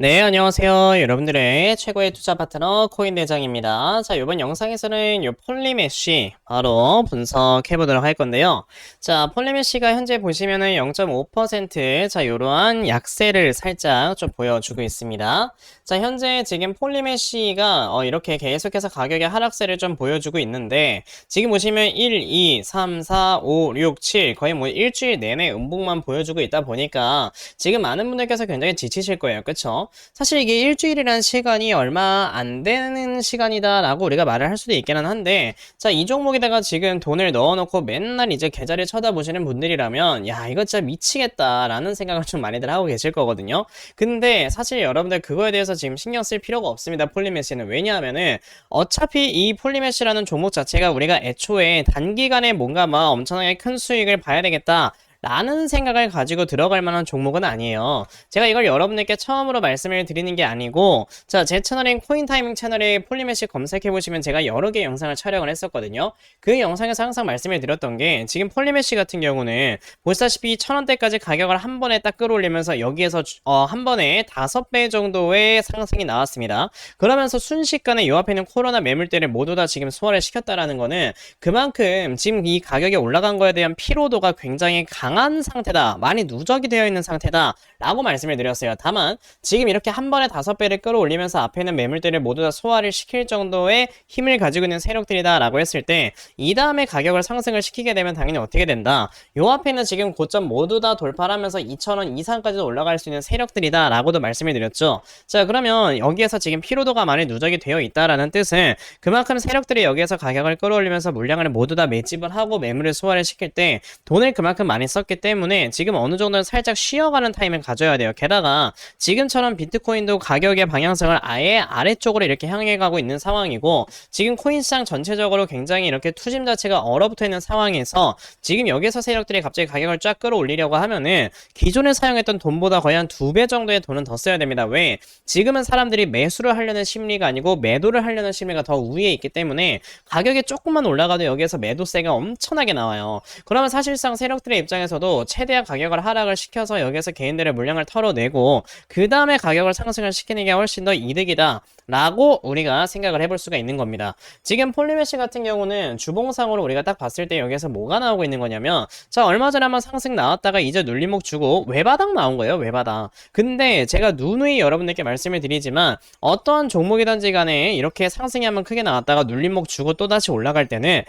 네, 안녕하세요. 여러분들의 최고의 투자 파트너 코인 대장입니다. 자, 이번 영상에서는 이 폴리메쉬 바로 분석해 보도록 할 건데요. 자, 폴리메쉬가 현재 보시면은 0.5% 자, 이러한 약세를 살짝 좀 보여주고 있습니다. 자, 현재 지금 폴리메쉬가 어, 이렇게 계속해서 가격의 하락세를 좀 보여주고 있는데 지금 보시면 1, 2, 3, 4, 5, 6, 7 거의 뭐 일주일 내내 음봉만 보여주고 있다 보니까 지금 많은 분들께서 굉장히 지치실 거예요. 그 쵸? 사실 이게 일주일이라는 시간이 얼마 안 되는 시간이다라고 우리가 말을 할 수도 있기는 한데, 자, 이 종목에다가 지금 돈을 넣어놓고 맨날 이제 계좌를 쳐다보시는 분들이라면, 야, 이거 진짜 미치겠다라는 생각을 좀 많이들 하고 계실 거거든요. 근데 사실 여러분들 그거에 대해서 지금 신경 쓸 필요가 없습니다. 폴리메시는. 왜냐하면은, 어차피 이 폴리메시라는 종목 자체가 우리가 애초에 단기간에 뭔가 막 엄청나게 큰 수익을 봐야 되겠다. 라는 생각을 가지고 들어갈 만한 종목은 아니에요. 제가 이걸 여러분들께 처음으로 말씀을 드리는 게 아니고, 자, 제 채널인 코인타이밍 채널에 폴리메시 검색해 보시면 제가 여러 개 영상을 촬영을 했었거든요. 그 영상에서 항상 말씀을 드렸던 게, 지금 폴리메시 같은 경우는, 보시다시피 천원대까지 가격을 한 번에 딱 끌어올리면서 여기에서, 어, 한 번에 다섯 배 정도의 상승이 나왔습니다. 그러면서 순식간에 요 앞에 있는 코로나 매물대를 모두 다 지금 소화를 시켰다라는 거는, 그만큼 지금 이 가격이 올라간 거에 대한 피로도가 굉장히 강한 상태다. 많이 누적이 되어 있는 상태다. 라고 말씀을 드렸어요. 다만 지금 이렇게 한 번에 다섯 배를 끌어올리면서 앞에 있는 매물들을 모두 다 소화를 시킬 정도의 힘을 가지고 있는 세력들이다 라고 했을 때 이 다음에 가격을 상승을 시키게 되면 당연히 어떻게 된다. 요 앞에 있는 지금 고점 모두 다 돌파를 하면서 2,000원 이상까지도 올라갈 수 있는 세력들이다 라고도 말씀을 드렸죠. 자 그러면 여기에서 지금 피로도가 많이 누적이 되어 있다라는 뜻은 그만큼 세력들이 여기에서 가격을 끌어올리면서 물량을 모두 다 매집을 하고 매물을 소화를 시킬 때 돈을 그만큼 많이 썼기 때문에 지금 어느 정도는 살짝 쉬어가는 타임을 가져야 돼요. 게다가 지금처럼 비트코인도 가격의 방향성을 아예 아래쪽으로 이렇게 향해 가고 있는 상황이고 지금 코인 시장 전체적으로 굉장히 이렇게 투심 자체가 얼어붙어 있는 상황에서 지금 여기서 세력들이 갑자기 가격을 쫙 끌어올리려고 하면은 기존에 사용했던 돈보다 거의 한 두 배 정도의 돈은 더 써야 됩니다. 왜? 지금은 사람들이 매수를 하려는 심리가 아니고 매도를 하려는 심리가 더 우위에 있기 때문에 가격이 조금만 올라가도 여기에서 매도세가 엄청나게 나와요. 그러면 사실상 세력들의 입장에서 도 최대한 가격을 하락을 시켜서 여기에서 개인들의 물량을 털어내고 그 다음에 가격을 상승을 시키는 게 훨씬 더 이득이다. 라고 우리가 생각을 해볼 수가 있는 겁니다. 지금 폴리메시 같은 경우는 주봉상으로 우리가 딱 봤을 때 여기에서 뭐가 나오고 있는 거냐면 자 얼마 전에 한번 상승 나왔다가 이제 눌림목 주고 외바닥 나온 거예요 외바닥 근데 제가 누누이 여러분들께 말씀을 드리지만 어떠한 종목이든지 간에 이렇게 상승이 한번 크게 나왔다가 눌림목 주고 또다시 올라갈 때는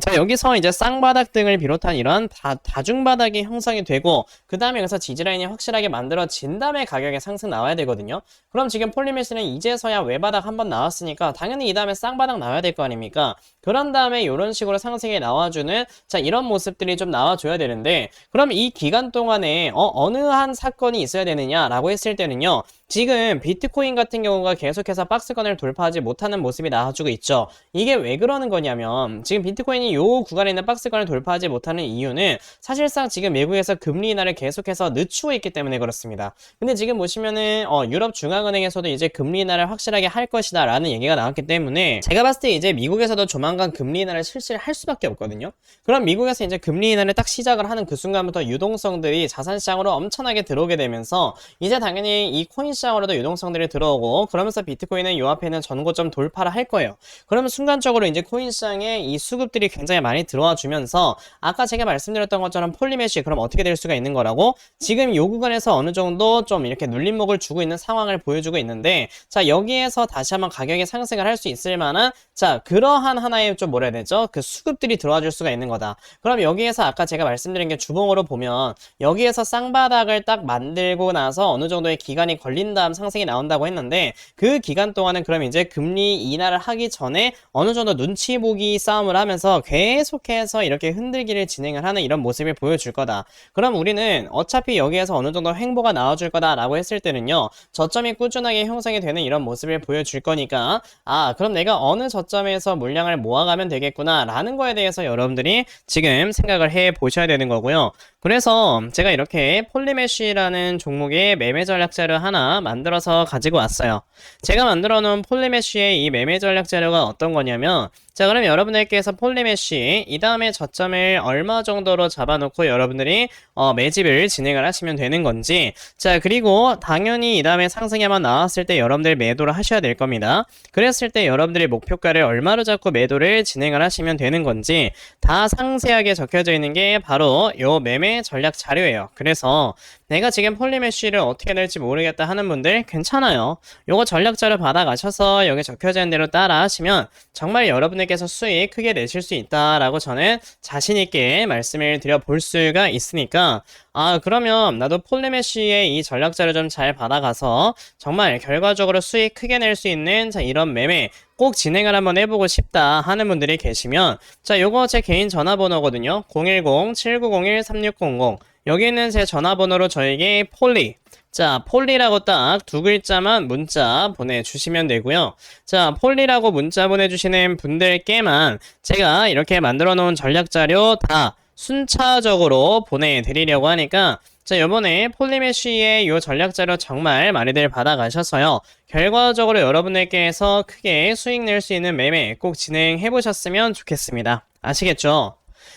자 여기서 이제 쌍바닥 등을 비롯한 이런 다, 다중바닥이 형성이 되고 그 다음에 여기서 지지라인이 확실하게 만들어진 다음에 가격의 상승 나와야 되거든요. 그럼 지금 폴리메시는 이제서야 외바닥 한번 나왔으니까 당연히 이 다음에 쌍바닥 나와야 될 거 아닙니까? 그런 다음에 이런 식으로 상승이 나와주는 자 이런 모습들이 좀 나와줘야 되는데 그럼 이 기간 동안에 어, 어느 한 사건이 있어야 되느냐라고 했을 때는요 지금 비트코인 같은 경우가 계속해서 박스권을 돌파하지 못하는 모습이 나와주고 있죠. 이게 왜 그러는 거냐면 지금 비트코인이 요 구간에 있는 박스권을 돌파하지 못하는 이유는 사실상 지금 미국에서 금리 인하를 계속해서 늦추고 있기 때문에 그렇습니다. 근데 지금 보시면은 어, 유럽 중앙은행에서도 이제 금리 인하를 확실하게 할 것이다 라는 얘기가 나왔기 때문에 제가 봤을 때 이제 미국에서도 조만간 금리 인하를 실시를 할 수밖에 없거든요. 그럼 미국에서 이제 금리 인하를 딱 시작을 하는 그 순간부터 유동성들이 자산시장으로 엄청나게 들어오게 되면서 이제 당연히 이 코인 시장으로도 유동성들이 들어오고 그러면서 비트코인은 요 앞에 있는 전고점 돌파를 할 거예요. 그러면 순간적으로 이제 코인 시장에 이 수급들이 굉장히 많이 들어와 주면서 아까 제가 말씀드렸던 것처럼 폴리메시 그럼 어떻게 될 수가 있는 거라고? 지금 요 구간에서 어느 정도 좀 이렇게 눌림목을 주고 있는 상황을 보여주고 있는데 자 여기에서 다시 한번 가격이 상승을 할 수 있을 만한 자 그러한 하나의 좀 뭐라 해야 되죠? 그 수급들이 들어와 줄 수가 있는 거다. 그럼 여기에서 아까 제가 말씀드린 게 주봉으로 보면 여기에서 쌍바닥을 딱 만들고 나서 어느 정도의 기간이 걸린 다음 상승이 나온다고 했는데 그 기간 동안은 그럼 이제 금리 인하를 하기 전에 어느 정도 눈치 보기 싸움을 하면서 계속해서 이렇게 흔들기를 진행을 하는 이런 모습을 보여줄 거다. 그럼 우리는 어차피 여기에서 어느 정도 행보가 나와줄 거다라고 했을 때는요. 저점이 꾸준하게 형성이 되는 이런 모습을 보여줄 거니까 아 그럼 내가 어느 저점에서 물량을 모아가면 되겠구나 라는 거에 대해서 여러분들이 지금 생각을 해 보셔야 되는 거고요. 그래서 제가 이렇게 폴리메쉬라는 종목의 매매 전략 자료 하나 만들어서 가지고 왔어요. 제가 만들어 놓은 폴리메쉬의 이 매매 전략 자료가 어떤 거냐면 자 그럼 여러분들께서 폴리메쉬 이 다음에 저점을 얼마 정도로 잡아놓고 여러분들이 어, 매집을 진행을 하시면 되는 건지 자 그리고 당연히 이 다음에 한번 나왔을 때 여러분들 매도를 하셔야 될 겁니다. 그랬을 때 여러분들의 목표가를 얼마로 잡고 매도를 진행을 하시면 되는 건지 다 상세하게 적혀져 있는 게 바로 요 매매 전략 자료예요. 그래서 내가 지금 폴리메쉬를 어떻게 될지 모르겠다 하는 분들 괜찮아요. 요거 전략 자료 받아가셔서 여기 적혀져 있는 대로 따라 하시면 정말 여러분 들께서 수익 크게 내실 수 있다라고 저는 자신있게 말씀을 드려 볼 수가 있으니까. 아 그러면 나도 폴리메쉬의 이 전략 자료 좀잘 받아가서 정말 결과적으로 수익 크게 낼 수 있는 자 이런 매매 꼭 진행을 한번 해보고 싶다 하는 분들이 계시면 자 요거 제 개인 전화번호거든요. 010-7901-3600 여기 있는 제 전화번호로 저에게 폴리 자, 폴리라고 딱 두 글자만 문자 보내주시면 되고요. 자, 폴리라고 문자 보내주시는 분들께만 제가 이렇게 만들어 놓은 전략 자료 다 순차적으로 보내드리려고 하니까 자, 요번에 폴리메쉬의 요 전략 자료 정말 많이들 받아가셔서요. 결과적으로 여러분들께서 크게 수익 낼 수 있는 매매 꼭 진행해 보셨으면 좋겠습니다. 아시겠죠?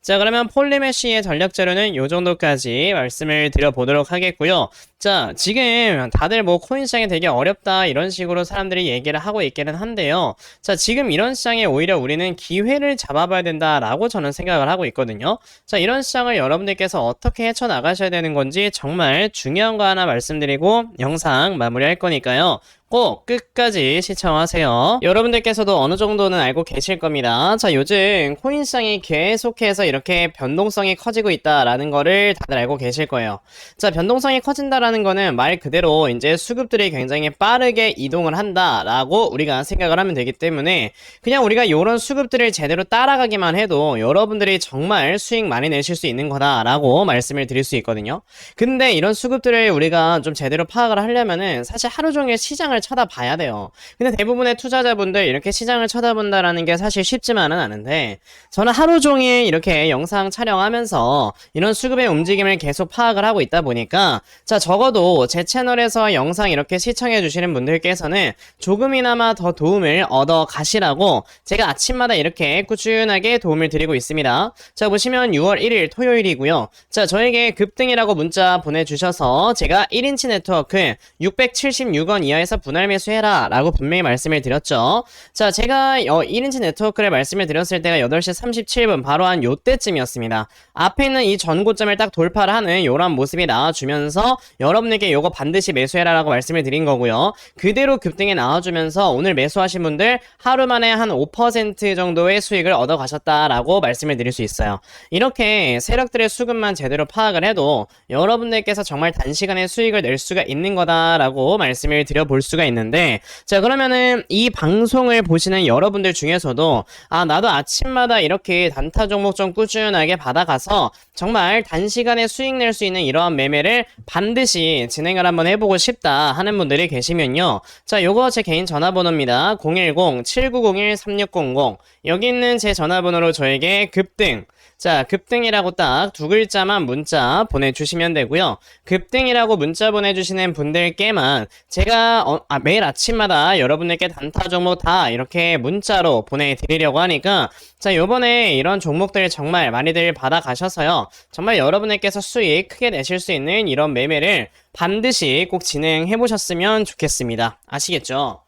자, 그러면 폴리메쉬의 전략 자료는 요 정도까지 말씀을 드려보도록 하겠고요. 자, 지금 다들 뭐 코인 시장이 되게 어렵다 이런 식으로 사람들이 얘기를 하고 있기는 한데요. 자, 지금 이런 시장에 오히려 우리는 기회를 잡아봐야 된다라고 저는 생각을 하고 있거든요. 자, 이런 시장을 여러분들께서 어떻게 헤쳐나가셔야 되는 건지 정말 중요한 거 하나 말씀드리고 영상 마무리할 거니까요. 꼭 끝까지 시청하세요. 여러분들께서도 어느 정도는 알고 계실 겁니다. 자, 요즘 코인 시장이 계속해서 이렇게 변동성이 커지고 있다라는 거를 다들 알고 계실 거예요. 자, 변동성이 커진다라는 거는 말 그대로 이제 수급들이 굉장히 빠르게 이동을 한다라고 우리가 생각을 하면 되기 때문에 그냥 우리가 이런 수급들을 제대로 따라가기만 해도 여러분들이 정말 수익 많이 내실 수 있는 거다라고 말씀을 드릴 수 있거든요. 근데 이런 수급들을 우리가 좀 제대로 파악을 하려면은 사실 하루 종일 시장을 쳐다봐야 돼요. 근데 대부분의 투자자분들 이렇게 시장을 쳐다본다라는 게 사실 쉽지만은 않은데 저는 하루 종일 이렇게 영상 촬영하면서 이런 수급의 움직임을 계속 파악을 하고 있다 보니까 자 적어도 제 채널에서 영상 이렇게 시청해 주시는 분들께서는 조금이나마 더 도움을 얻어 가시라고 제가 아침마다 이렇게 꾸준하게 도움을 드리고 있습니다. 자 보시면 6월 1일 토요일이고요. 자 저에게 급등이라고 문자 보내주셔서 제가 1인치 네트워크 676원 이하에서 분할 매수해라 라고 분명히 말씀을 드렸죠. 자, 제가 어, 1인치 네트워크를 말씀을 드렸을 때가 8시 37분 바로 한 요때쯤이었습니다. 앞에 있는 이 전고점을 딱 돌파를 하는 요런 모습이 나와주면서 여러 분에게 요거 반드시 매수해라 라고 말씀을 드린 거고요. 그대로 급등에 나와주면서 오늘 매수하신 분들 하루 만에 한 5% 정도의 수익을 얻어 가셨다라고 말씀을 드릴 수 있어요. 이렇게 세력들의 수급만 제대로 파악을 해도 여러분들께서 정말 단시간에 수익을 낼 수가 있는 거다라고 말씀을 드려볼 수가 있는데 자 그러면은 이 방송을 보시는 여러분들 중에서도 아 나도 아침마다 이렇게 단타 종목 좀 꾸준하게 받아가서 정말 단시간에 수익 낼 수 있는 이러한 매매를 반드시 진행을 한번 해보고 싶다 하는 분들이 계시면요. 자 요거 제 개인 전화번호입니다. 010-7901-3600 여기 있는 제 전화번호로 저에게 급등 자, 급등이라고 딱 두 글자만 문자 보내주시면 되고요. 급등이라고 문자 보내주시는 분들께만 제가 어, 아, 매일 아침마다 여러분들께 단타 종목 다 이렇게 문자로 보내드리려고 하니까 자, 요번에 이런 종목들 정말 많이들 받아가셔서요. 정말 여러분들께서 수익 크게 내실 수 있는 이런 매매를 반드시 꼭 진행해 보셨으면 좋겠습니다. 아시겠죠?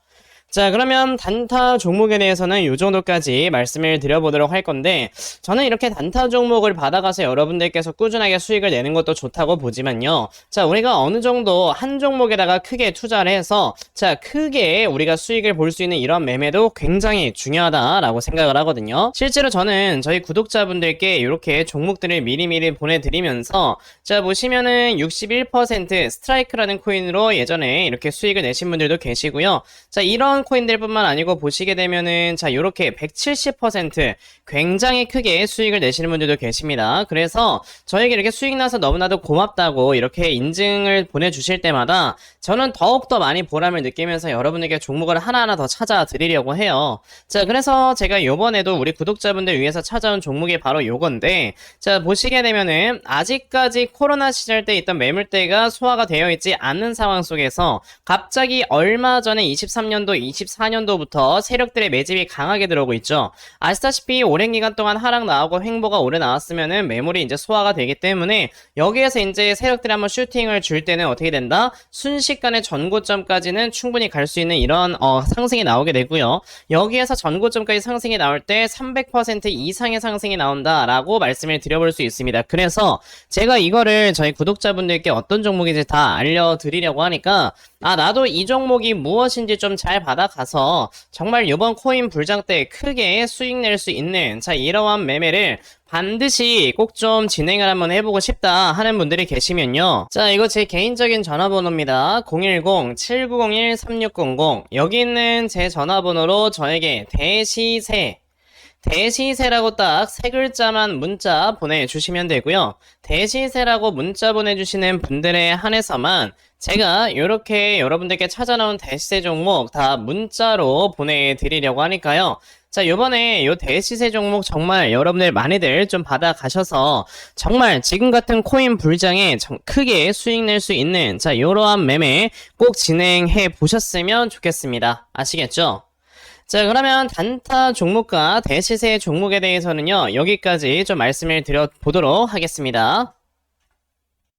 자, 그러면 단타 종목에 대해서는 이 정도까지 말씀을 드려보도록 할 건데, 저는 이렇게 단타 종목을 받아가서 여러분들께서 꾸준하게 수익을 내는 것도 좋다고 보지만요. 자, 우리가 어느 정도 한 종목에다가 크게 투자를 해서, 자, 크게 우리가 수익을 볼 수 있는 이런 매매도 굉장히 중요하다라고 생각을 하거든요. 실제로 저는 저희 구독자분들께 이렇게 종목들을 미리미리 보내드리면서, 자, 보시면은 61% 스트라이크라는 코인으로 예전에 이렇게 수익을 내신 분들도 계시고요. 자, 이런 일반 코인들 뿐만 아니고 보시게 되면은 자 요렇게 170% 굉장히 크게 수익을 내시는 분들도 계십니다. 그래서 저에게 이렇게 수익 나서 너무나도 고맙다고 이렇게 인증을 보내주실 때마다 저는 더욱더 많이 보람을 느끼면서 여러분에게 종목을 하나하나 더 찾아드리려고 해요. 자, 그래서 제가 요번에도 우리 구독자분들 위해서 찾아온 종목이 바로 요건데, 자, 보시게 되면은 아직까지 코로나 시절 때 있던 매물대가 소화가 되어 있지 않는 상황 속에서 갑자기 얼마 전에 23년도, 24년도부터 세력들의 매집이 강하게 들어오고 있죠. 아시다시피 오랜 기간 동안 하락 나오고 횡보가 오래 나왔으면은 매물이 이제 소화가 되기 때문에 여기에서 이제 세력들이 한번 슈팅을 줄 때는 어떻게 된다? 순식간에 전고점까지는 충분히 갈 수 있는 이런 어, 상승이 나오게 되고요. 여기에서 전고점까지 상승이 나올 때 300% 이상의 상승이 나온다라고 말씀을 드려볼 수 있습니다. 그래서 제가 이거를 저희 구독자분들께 어떤 종목인지 다 알려드리려고 하니까 아 나도 이 종목이 무엇인지 좀 잘 받아가서 정말 이번 코인 불장 때 크게 수익 낼 수 있는 자 이러한 매매를 반드시 꼭 좀 진행을 한번 해보고 싶다 하는 분들이 계시면요. 자, 이거 제 개인적인 전화번호입니다. 010-7901-3600. 여기 있는 제 전화번호로 저에게 대시세, 대시세라고 딱 세 글자만 문자 보내주시면 되고요. 대시세라고 문자 보내주시는 분들에 한해서만 제가 이렇게 여러분들께 찾아놓은 대시세 종목 다 문자로 보내드리려고 하니까요. 자, 요번에 요 대시세 종목 정말 여러분들 많이들 좀 받아가셔서 정말 지금 같은 코인 불장에 정- 크게 수익 낼 수 있는 자, 요러한 매매 꼭 진행해 보셨으면 좋겠습니다. 아시겠죠? 자, 그러면 단타 종목과 대시세 종목에 대해서는요, 여기까지 좀 말씀을 드려 보도록 하겠습니다.